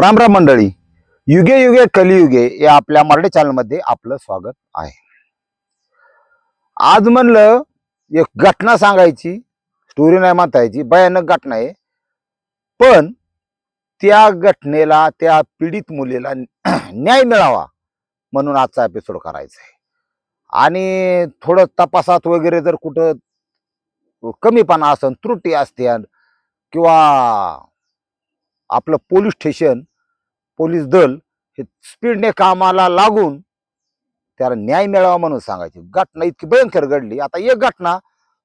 राम राम मंडळी. युगे युगे कलियुगे या आपल्या मराठी चॅनलमध्ये आपलं स्वागत आहे. आज म्हणलं एक घटना सांगायची स्टोरी नाही म्हणतायची भयानक घटना आहे. पण त्या घटनेला त्या पीडित मुलीला न्याय मिळावा म्हणून आजचा एपिसोड करायचा आहे. आणि थोडं तपासात वगैरे जर कुठं कमीपणा असन त्रुटी असते किंवा आपलं पोलीस स्टेशन पोलीस दल हे स्पीडने कामाला लागून त्याला न्याय मिळावा म्हणून सांगायची. घटना इतकी भयंकर घडली. आता एक घटना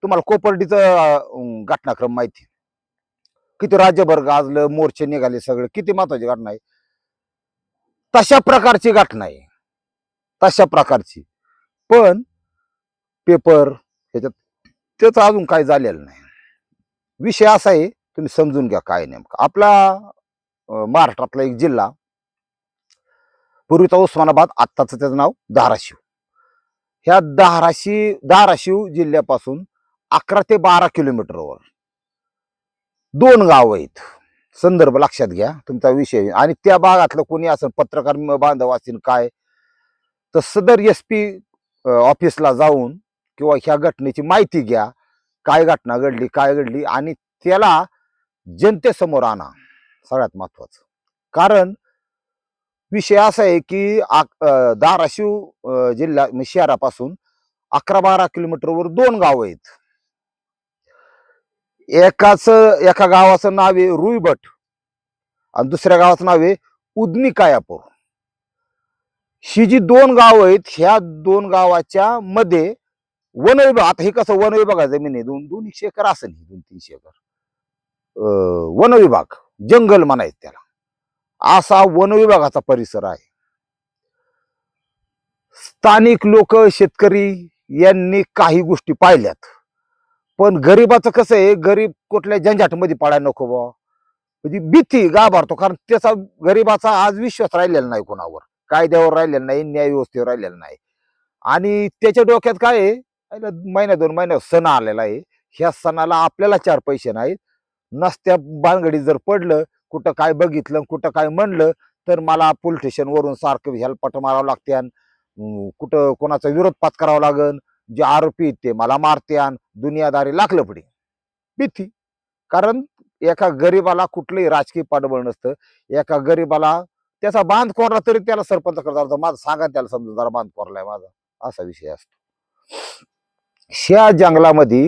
तुम्हाला कोपर्डीचं घटनाक्रम माहिती आहे. किती राज्यभर गाजलं मोर्चे निघाले सगळे. किती महत्वाची घटना आहे. तशा प्रकारची घटना आहे. तशा प्रकारची. पण पेपर ह्याच्यात त्याचं अजून काही झालेलं नाही. विषय असा आहे तुम्ही समजून घ्या काय नेमकं. आपला महाराष्ट्रातला एक जिल्हा पूर्वीचा उस्मानाबाद आत्ताचं त्याचं नाव धाराशिव. ह्या धाराशी धाराशिव जिल्ह्यापासून अकरा ते बारा किलोमीटरवर दोन गाव आहेत. संदर्भ लक्षात घ्या तुमचा विषय. आणि त्या भागातलं कोणी असं पत्रकार बांधव असतील काय? तर सदर एस पी ऑफिसला जाऊन किंवा ह्या घटनेची माहिती घ्या. काय घटना घडली काय घडली? आणि त्याला जनतेसमोर आणा. सगळ्यात महत्वाचं कारण विषय असा आहे की धाराशिव जिल्हा शहरापासून अकरा बारा किलोमीटरवर दोन गाव आहेत. एकाच एका गावाचं नाव आहे रुईभट आणि दुसऱ्या गावाचं नाव आहे उदनी कायापूर ही जी दोन गाव आहेत ह्या दोन गावाच्या मध्ये वन विभाग आता हे कसं वन विभाग जमीन आहे? दोन दोन एकशे एकर असेल दोन तीनशे एकर. अं, वन विभाग जंगल म्हणायचं त्याला. असा वन विभागाचा परिसर आहे. स्थानिक लोक शेतकरी यांनी काही गोष्टी पाहिल्यात. पण गरीबाचं कसं आहे गरीब कुठल्या झंझाटमध्ये पडायला नको बा म्हणजे भीती गाभारतो कारण त्याचा गरीबाचा आज विश्वास राहिलेला नाही कोणावर. कायद्यावर राहिलेला नाही न्याय व्यवस्थेवर राहिलेला नाही. आणि त्याच्या डोक्यात काय आहे महिन्या दोन महिन्या सण आलेला आहे. ह्या सणाला आपल्याला चार पैसे नाहीत. नसत्या बांगडीत जर पडलं कुठं काय बघितलं कुठं काय म्हणलं तर मला पोलीस स्टेशनवरून सारखं हेलपाट मारावं लागते कुठं कोणाचा विरोध पात्करावा लागन जे आरोपी आहेत ते मला मारत्यान दुनियादारी लागलं पुढे. भीती. कारण एका गरीबाला कुठलंही राजकीय पाठबळ नसतं. एका गरीबाला त्याचा बांध कोरला तरी त्याला सरपंच करता माझा सांगा त्याला समजा जरा बांध कोरलाय माझा. असा विषय असतो. ह्या जंगलामध्ये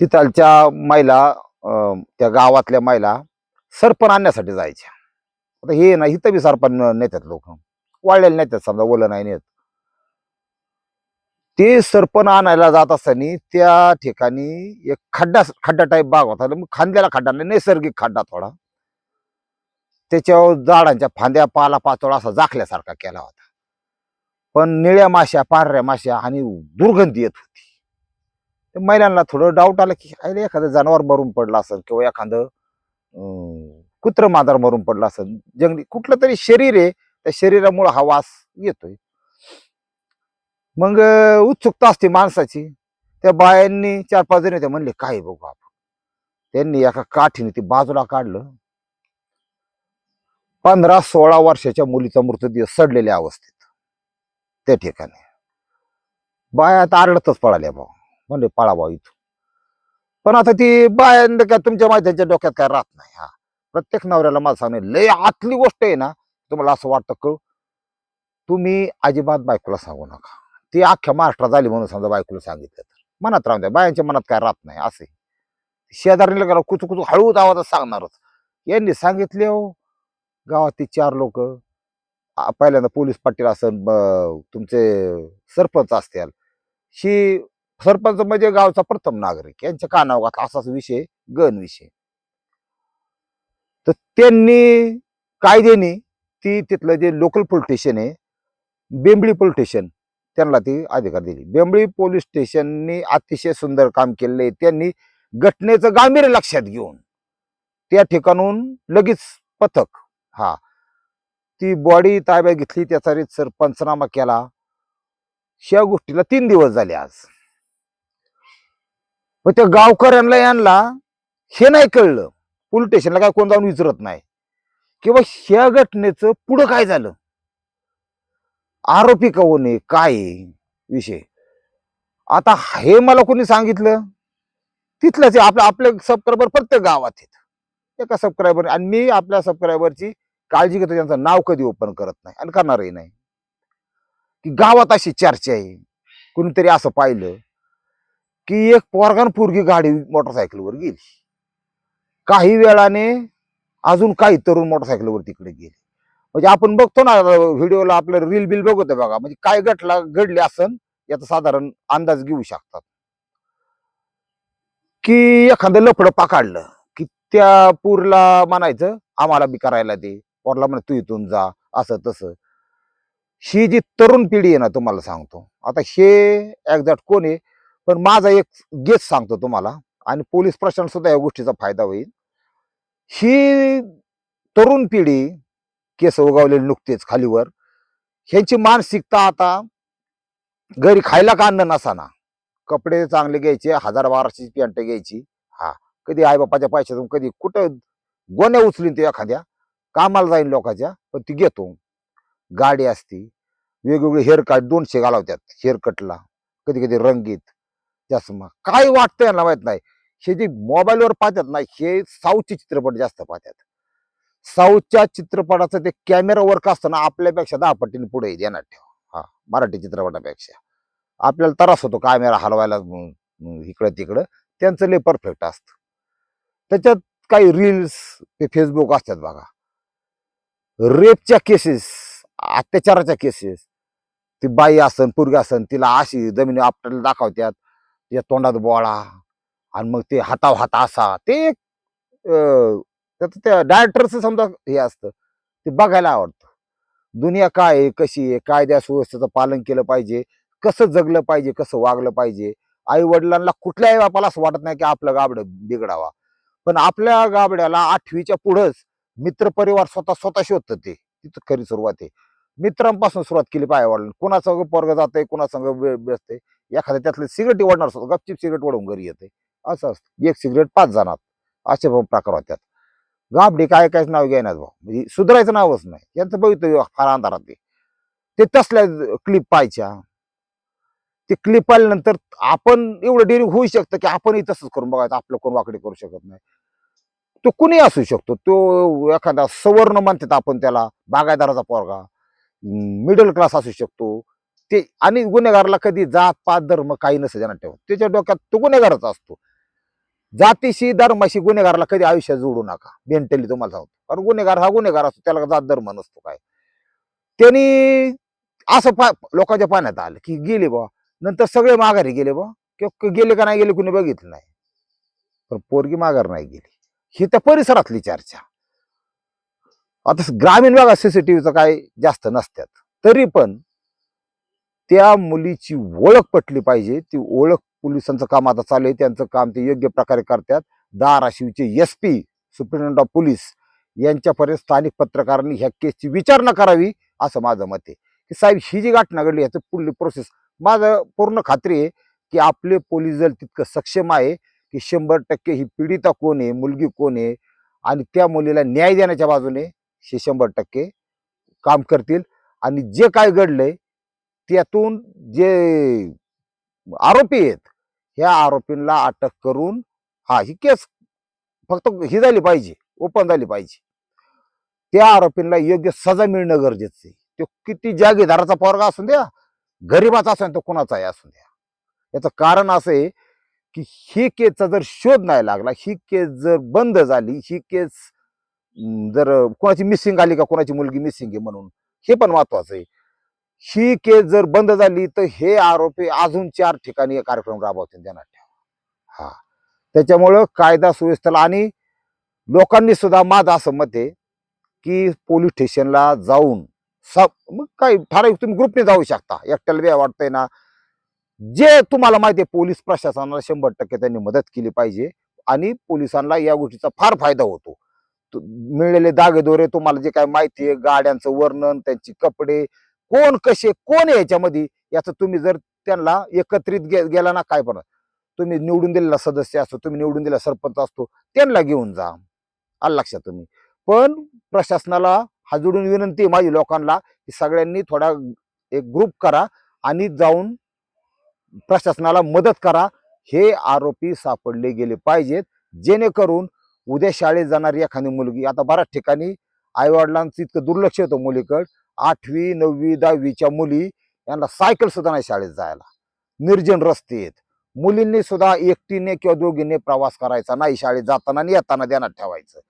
तिथालच्या महिला त्या गावातल्या महिला सरपण आणण्यासाठी जायच्या. आता हे नाही इथं बी सरपण नेत्यात लोक. वाळलेले नेत्यात समजा ओलं नाही नेत. ते सरपण आणायला जात असताना त्या ठिकाणी एक खड्डा खड्डा टाईप बाग होता. मग खांद्याला खड्डा नाही नैसर्गिक खड्डा थोडा. त्याच्यावर झाडांच्या फांद्या पाला पाचोळा असा जाखल्यासारखा केला होता. पण निळ्या माश्या पांढऱ्या माश्या आणि दुर्गंधी येत होती. महिलांना थोडं डाऊट आलं की अरे एखादं जनावर मरून पडलं असेल किंवा एखादं अं, कुत्रं मांजर मरून पडलं असेल. जंगली कुठलं तरी शरीर आहे त्या शरीरामुळे हा वास येतोय. मग उत्सुकता असते माणसाची. त्या बायांनी चार पाच जण होते म्हणले काय बघू आपण? त्यांनी एका काठीने ती बाजूला काढलं. पंधरा सोळा वर्षाच्या मुलीचा मृतदेह सडलेल्या अवस्थेत त्या ठिकाणी. बाया आता आरडतच पळाल्या भाऊ. म्हणले पळा इथून. पण आता ती बाया काय तुमच्या माहितीच्या डोक्यात काय राहत नाही हा. प्रत्येक नवऱ्याला मला सांगणे लय आतली गोष्ट आहे ना तुम्हाला असं वाटतं कळू? तुम्ही अजिबात बायकोला सांगू नका. ती अख्ख्या महाराष्ट्रात झाली म्हणून समजा बायकोला सांगितलं तर. मनात राहून द्या बायांच्या मनात काय राहत नाही असे शेजारीला करा कुचू कुचू हळूच आवाजात सांगणारच. यांनी सांगितले हो गावातील चार लोक पहिल्यांदा पोलीस पाटील असन तुमचे सरपंच असतील. शी सरपंच म्हणजे गावचा प्रथम नागरिक यांच्या कानावर घातला असाच विषय गण विषय. तर त्यांनी कायद्याने ती तिथलं जे लोकल पोलीस स्टेशन आहे बेंबळी पोलीस स्टेशन त्यांना ती अधिकार दिली. बेंबळी पोलीस स्टेशननी अतिशय सुंदर काम केलेलं आहे त्यांनी घटनेचं गांभीर्य लक्षात घेऊन त्या ठिकाणून लगेच पथक हा ती बॉडी ताब्यात घेतली त्याचा सर पंचनामा केला. ह्या गोष्टीला तीन दिवस झाले आज. मग त्या गावकऱ्यांना यांना हे नाही कळलं. पोलीस स्टेशनला काय कोण जाऊन विचारत नाही. किंवा ह्या घटनेचं पुढं काय झालं? आरोपी कोण आहे? काय विषय. आता हे मला कोणी सांगितलं? तिथलंच आपलं आपले सबस्क्रायबर प्रत्येक गावात आहेत. एका सबस्क्रायबर आणि मी आपल्या सबस्क्रायबरची काळजी घेतो. त्यांचं नाव कधी ओपन करत नाही आणि करणारही नाही. की गावात अशी चर्चा आहे. कुणीतरी असं पाहिलं. की एक पोरगान पोरगी गाडी मोटरसायकलवर गेली. काही वेळाने अजून काही तरुण मोटरसायकलवर तिकडे गेले. म्हणजे आपण बघतो ना व्हिडिओला आपलं रील बिल बघतो बघा. म्हणजे काय घटला घडले असन याचा साधारण अंदाज घेऊ शकतात. की एखादं लफडं पाकाडलं की त्या पूरला म्हणायचं आम्हाला बी करायला दे. पोरला म्हणे तू इथून जा. असं तसं. ही जी तरुण पिढी आहे ना तुम्हाला सांगतो. आता हे एक्झॅक्ट कोण आहे? पण माझा एक गेस सांगतो तुम्हाला आणि पोलीस प्रशासन सुद्धा या गोष्टीचा फायदा होईल. ही तरुण पिढी केस उगावलेली नुकतेच खालीवर ह्यांची मानसिकता आता घरी खायला का अन्न नसाना? कपडे चांगले घ्यायचे हजार बाराशे पॅन्ट घ्यायची. हा कधी आईबापाच्या पैशातून कधी कुठं गोण्या उचलीन ते एखाद्या कामाला जाईन लोकांच्या पण ती घेतो. गाडी असती वेगवेगळे हेअर कट दोनशे घालवतात हेअर कटला कधी कधी रंगीत चष्मा काय वाटतं यांना माहीत नाही. हे जे मोबाईलवर पाहतात ना हे साऊथचे चित्रपट जास्त पाहतात. साऊथच्या चित्रपटाचं ते कॅमेरा वर्क असतं ना आपल्यापेक्षा दहा पटीने पुढे येणार ठेवा हा मराठी चित्रपटापेक्षा. आपल्याला त्रास होतो कॅमेरा हलवायला इकडं तिकडं. त्यांचं लय परफेक्ट असतं. त्याच्यात काही रील्स ते फेसबुक असतात बघा. रेपच्या केसेस अत्याचाराच्या केसेस ती बाई असन पुरगी असन तिला अशी जमिनी आपल्याला दाखवतात. त्याच्या तोंडात बोळा आणि मग ते हाताव हात असा ते एक अं, त्याचं त्या डायरेक्टरचं समजा हे असतं ते बघायला आवडतं. दुनिया काय आहे कशी आहे कायद्या सुव्यवस्थेचं पालन केलं पाहिजे कसं जगलं पाहिजे कसं वागलं पाहिजे आई वडिलांना कुठल्याही बापाला असं वाटत नाही की आपलं गाबड बिघडावा. पण आपल्या गाबड्याला आठवीच्या पुढंच मित्रपरिवार स्वतः स्वतः शोधतं ते तिथं खरी सुरुवात आहे. मित्रांपासून सुरुवात केली पाहिजे वडिलांनी. कुणासंग पोरग जातंय कुणासंग बसते एखाद्या त्यातले सिगरेट ओढणार असतो गपचिप सिगरेट ओढून घरी येते. असं असतं. एक सिगरेट पाच जणात. असे प्रकार होत्यात गाबडी काय काय नाव घेण्यात भाऊ. म्हणजे सुधारायचं नावच नाही. यांचं बघितलं फार अंधारात ते तसल्या क्लिप पाहायच्या. ते क्लिप पाहिल्यानंतर आपण एवढं डेअरिंग होऊ शकतं की आपणही तसंच करून बघायचं. आपलं कोण वाकडे करू शकत नाही. तो कुणी असू शकतो. तो एखादा सवर्ण म्हणतात आपण त्याला. बागायदाराचा पोरगा. मिडल क्लास असू शकतो. ते आणि गुन्हेगाराला कधी जात पात धर्म काही नसे त्यांना ठेवत. त्याच्या डोक्यात तो गुन्हेगारच असतो. जातीशी धर्माशी गुन्हेगाराला कधी आयुष्यात जोडू नका. मेंटली तुम्हाला सांगतो. कारण गुन्हेगार हा गुन्हेगार असतो. त्याला जात धर्म नसतो काय. त्यांनी असं पा लोकांच्या पाण्यात आलं की गेले बा नंतर सगळे माघारी गेले बा किंवा गेले का नाही गेले कुणी बघितलं नाही. पण पोरगी माघार नाही गेली. ही त्या परिसरातली चर्चा. आता ग्रामीण भागात सीसीटीव्हीचं काय जास्त नसत्यात. तरी पण त्या मुलीची ओळख पटली पाहिजे. ती ओळख पोलिसांचं काम आता चालू आहे. त्यांचं काम ते योग्य प्रकारे करतात. धाराशिवचे S P superintendent of police यांच्यापर्यंत स्थानिक पत्रकारांनी ह्या केसची विचारणा करावी असं माझं मत आहे. की साहेब ही जी घटना घडली याचं पुढली प्रोसेस माझं पूर्ण खात्री आहे की आपले पोलीस दल तितकं सक्षम आहे की शंभर टक्के ही पीडिता कोण आहे मुलगी कोण आहे आणि त्या मुलीला न्याय देण्याच्या बाजूने हे शंभर टक्के काम करतील. आणि जे काय घडलंय त्यातून जे आरोपी आहेत ह्या आरोपींना अटक करून हा ही केस फक्त ही झाली पाहिजे ओपन झाली पाहिजे. त्या आरोपींना योग्य सजा मिळणं गरजेचं आहे. तो किती जागीदाराचा पोरगा असून द्या गरीबाचा असून तो कुणाचाही असून द्या. याचं कारण असं आहे की ही केसचा जर शोध नाही लागला ही केस जर बंद झाली ही केस जर कोणाची मिसिंग आली का कोणाची मुलगी मिसिंग आहे म्हणून हे पण महत्वाचं आहे. ही केस जर बंद झाली तर हे आरोपी अजून चार ठिकाणी कार्यक्रम राबवतील त्यांना ठेवा. हा. त्याच्यामुळं कायदा सुव्यवस्थेला आणि लोकांनी सुद्धा माझं असं मत आहे की पोलीस स्टेशनला जाऊन सब मग काय ठराविक तुम्ही ग्रुपने जाऊ शकता. एकट्याला वेळ वाटतंय ना. जे तुम्हाला माहिती आहे पोलीस प्रशासनाला शंभर टक्के त्यांनी मदत केली पाहिजे आणि पोलिसांना या गोष्टीचा फार फायदा होतो. मिळलेले दागेदोरे तुम्हाला जे काय माहिती आहे गाड्यांचं वर्णन त्यांचे कपडे कोण कसे कोण आहे याच्यामध्ये? याचं तुम्ही जर त्यांना एकत्रित गे- गेला ना काय पण. तुम्ही निवडून दिलेला सदस्य असतो तुम्ही निवडून दिलेला सरपंच असतो त्यांना घेऊन जा. आलं लक्षात तुम्ही. पण प्रशासनाला हाजडून विनंती माझी लोकांना की सगळ्यांनी थोडा एक ग्रुप करा आणि जाऊन प्रशासनाला मदत करा. हे आरोपी सापडले गेले पाहिजेत. जेणेकरून उद्या शाळेत जाणारी एखादी मुलगी आता बऱ्याच ठिकाणी आईवडिलांचं इतकं दुर्लक्ष होतं मुलीकडं आठवी नववी दहावीच्या मुली यांना सायकल सुद्धा नाही शाळेत जायला. निर्जन रस्ते आहेत. मुलींनी सुद्धा एकटीने किंवा दोघींनी प्रवास करायचा नाही शाळेत जाताना आणि येताना ध्यानात ठेवायचं.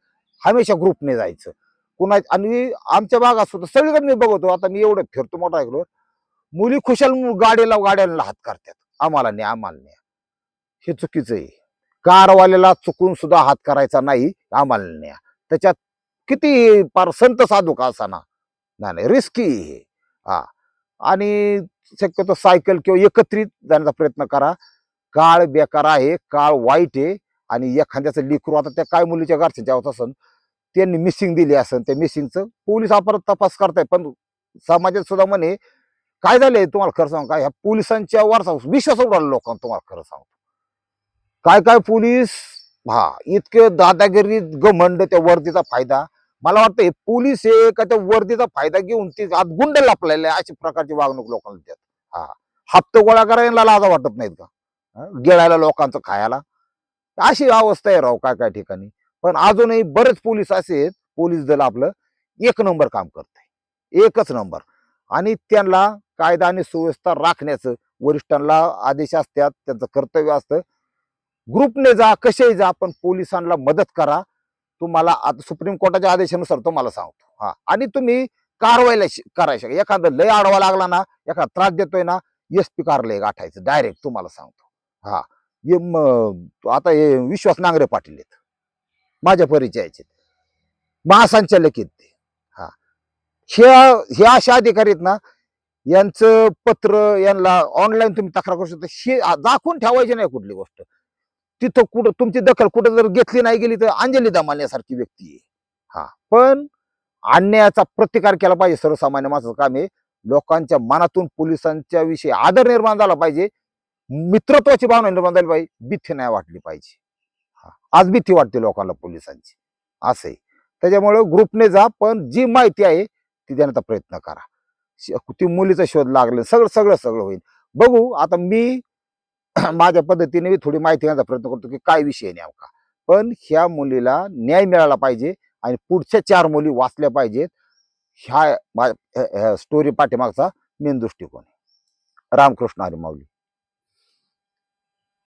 हमेशा ग्रुपने जायचं. कुणा आणि आमच्या भागात सुद्धा सगळीकडे मी बघतो आता मी एवढं फिरतो मोठा ऐकलो मुली खुशाल गाडीला गाड्यांना हात करतात. आम्हाला नाही आम्हाला नाही हे चुकीचं आहे. कारवाल्याला चुकून सुद्धा हात करायचा नाही आम्हाला नाही त्याच्यात किती पार संत साधू का असाना? नाही नाही रिस्की हे हा. आणि शक्यतो सायकल किंवा एकत्रित जाण्याचा प्रयत्न करा. काळ बेकार आहे काळ वाईट आहे आणि एखाद्याचं लिकरू आता त्या काय मुलीच्या घरच्या होत असन त्यांनी मिसिंग दिली असन त्या मिसिंगचं पोलीस आपण तपास करताय पण समाजात सुद्धा म्हणे काय झालंय? तुम्हाला खरं सांगू काय ह्या पोलिसांच्या वरचा विश्वास उडाला लोकांना तुम्हाला खरं सांगतो काय काय पोलीस? हा इतके दादागिरी घमंड त्या वर्दीचा फायदा मला वाटतं हे पोलीस हे का त्या वर्दीचा फायदा घेऊन ते आत गुंड लपलेले अशा प्रकारची वागणूक लोकांना देतात. हा. हप्ते गोळा करायला लाजा वाटत नाहीत का? हा? गिळायला लोकांचं खायला. अशी अवस्था आहे राव काय काय ठिकाणी. पण अजूनही बरेच पोलीस असे आहेत पोलीस दल आपलं एक नंबर काम करतंय. एकच नंबर. आणि त्यांना कायदा आणि सुव्यवस्था राखण्याचं वरिष्ठांना आदेश असतात त्यांचं कर्तव्य असतं. ग्रुपने जा कसेही जा पण पोलिसांना मदत करा. तुम्हाला आता सुप्रीम कोर्टाच्या आदेशानुसार तुम्हाला सांगतो. हा. आणि तुम्ही कारवाईला शि- करायचं एखादं लय आडवा लागला ना एखादा त्रास देतोय ना एस पी कारलय गाठायचं. डायरेक्ट तुम्हाला सांगतो. हा. हे म- आता हे विश्वास नांगरे पाटील आहेत. माझ्या परिचयाचे महासंचालक आहेत ते. हा. हे हे अशा अधिकारी आहेत ना यांचं पत्र यांना ऑनलाईन तुम्ही तक्रार करू शकता. हे दाखवून ठेवायची नाही कुठली गोष्ट. तिथं कुठं तुमची दखल कुठं जर घेतली नाही गेली तर अंजली दमान्यासारखी व्यक्ती आहे. हा पण अन्यायाचा प्रतिकार केला पाहिजे सर्वसामान्य माणसाचं काम आहे. लोकांच्या मनातून पोलिसांच्या विषयी आदर निर्माण झाला पाहिजे. मित्रत्वाची भावना निर्माण झाली पाहिजे. भीती नाही वाटली पाहिजे. हा. आज भीती वाटते लोकांना पोलिसांची. असं आहे. ग्रुपने जा पण जी माहिती आहे ती देण्याचा प्रयत्न करा. ती मुलीचा शोध लागले सगळं सगळं सगळं होईल. बघू आता मी माझ्या पद्धतीने मी थोडी माहिती घेण्याचा प्रयत्न करतो की काय विषय नेमका. पण ह्या मुलीला न्याय मिळाला पाहिजे आणि पुढच्या चार मुली वाचल्या पाहिजेत ह्या स्टोरी पाठीमागचा मेन दृष्टिकोन आहे. रामकृष्ण हरी माऊली.